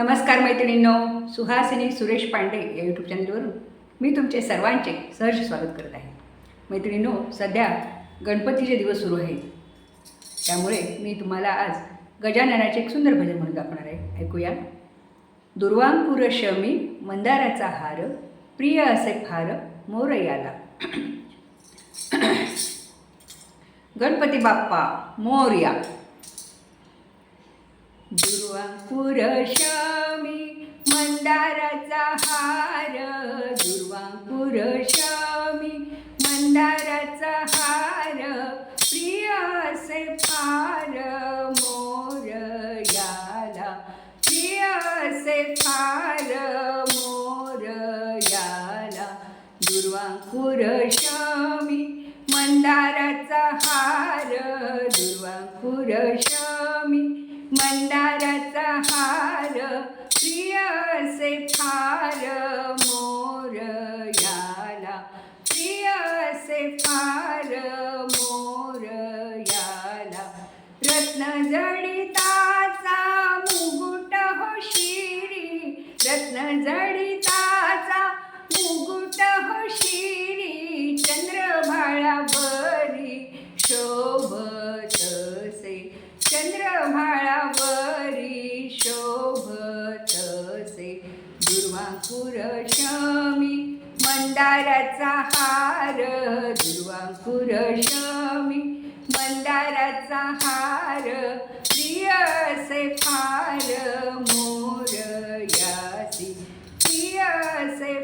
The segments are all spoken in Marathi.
नमस्कार मैत्रिणींनो सुहासिनी सुरेश पांडे या यूट्यूब चॅनलवरून मी तुमचे सर्वांचे सहर्ष स्वागत करत आहे. मैत्रिणींनो सध्या गणपतीचे दिवस सुरू आहेत. त्यामुळे मी तुम्हाला आज गजाननाचे एक सुंदर भजन म्हणून दाखवणार आहे. ऐकूया. दुर्वांकुर शमी मंदाराचा हार प्रिय असे फार मोर याला. गणपती बाप्पा मोर्या दुर्वांकुर शमी मंदाराचा हार. दुर्वांकुर शमी मंदाराचा हार. प्रिय असे फार मोर याला. प्रिय असे फार मोर याला. दुर्वांकुर शमी मंदाराचा हार. दुर्वांकुर शमी याला प्रिय असे फार मोर याला रत्न जडिताचा मुकुट हो शिरी. रत्न जडिताचा मुकुट हो दुर्वांकुर शमी मंदाराचा हार. दुर्वांकुर शमी मंदाराचा हार. प्रिय असे फार मोर यासी प्रिय असे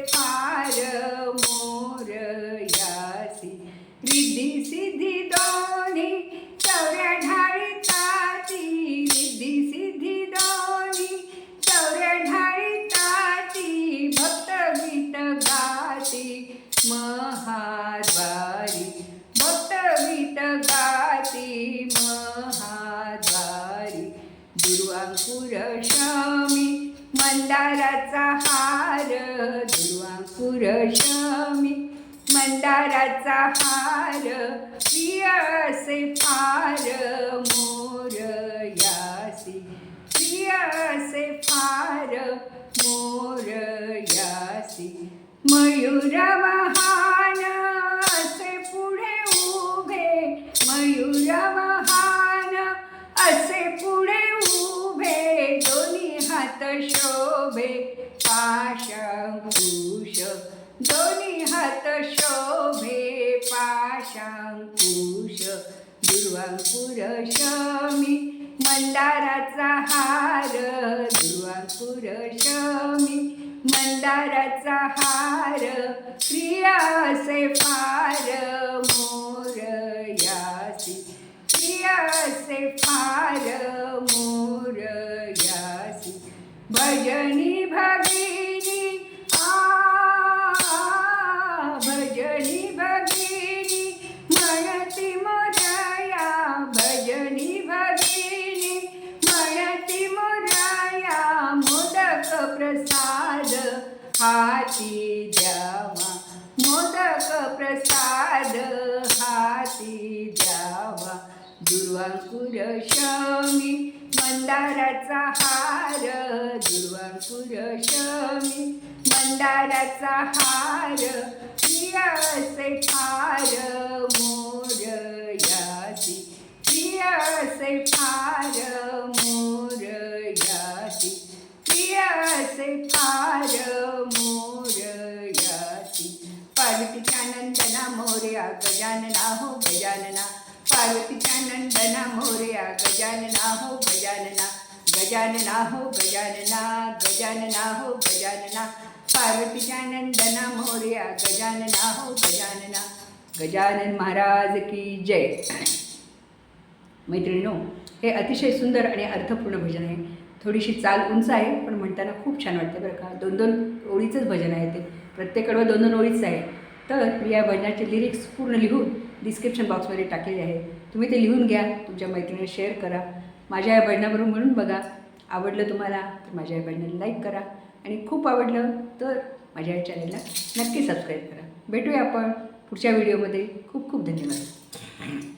शमी मंदाराचा हार प्रिय असे फार मोर यासी. प्रिय असे फार मोर यासी. मयूर महान असे पुढे उभे मयूर महान असे पुढे उभे दोन्ही हात शोभे पाशभूष दोन्ही हात शोभे पाशांकुश दुर्वांकुर शमी मंदाराचा हार दुर्वांकुर शमी मंदाराचा हार प्रिय असे फार मोर यासी प्रियासे फार मोर यासी भजनी हाती द्यावा. मोदक प्रसाद हाती द्यावा. दुर्वांकुर शमी मंदाराचा हार. दुर्वांकुर शमी मंदाराचा हार. प्रिय असे फार मोर यासी पार्वतीच्या नंदना मोर्या, गजानना हो गजानना। पार्वतीच्या नंदना मोर्या, गजानना हो गजानना। गजानना हो गजानना गजानना हो गजानना। पार्वतीच्या नंदना मोर्या, गजानना हो गजानना। गजानन महाराज की जय। मैत्रिणीनो हे अतिशय सुंदर आणि अर्थपूर्ण भजन आहे. थोडीशी चाल उंच आहे पण म्हणताना खूप छान वाटते बरं का. दोन दोन ओळीचंच भजन आहे ते. प्रत्येक कडवं दोन दोन ओळीच आहे. तर मी या भजनाचे लिरिक्स पूर्ण लिहून डिस्क्रिप्शन बॉक्समध्ये टाकलेले आहे. तुम्ही ते लिहून घ्या तुमच्या मैत्रिणीला शेअर करा. माझ्या या भजनावरून म्हणून बघा. आवडलं तुम्हाला तर माझ्या या भजनाला लाईक करा. आणि खूप आवडलं तर माझ्या या चॅनलला नक्की सबस्क्राईब करा. भेटूया आपण पुढच्या व्हिडिओमध्ये खूप खूप धन्यवाद.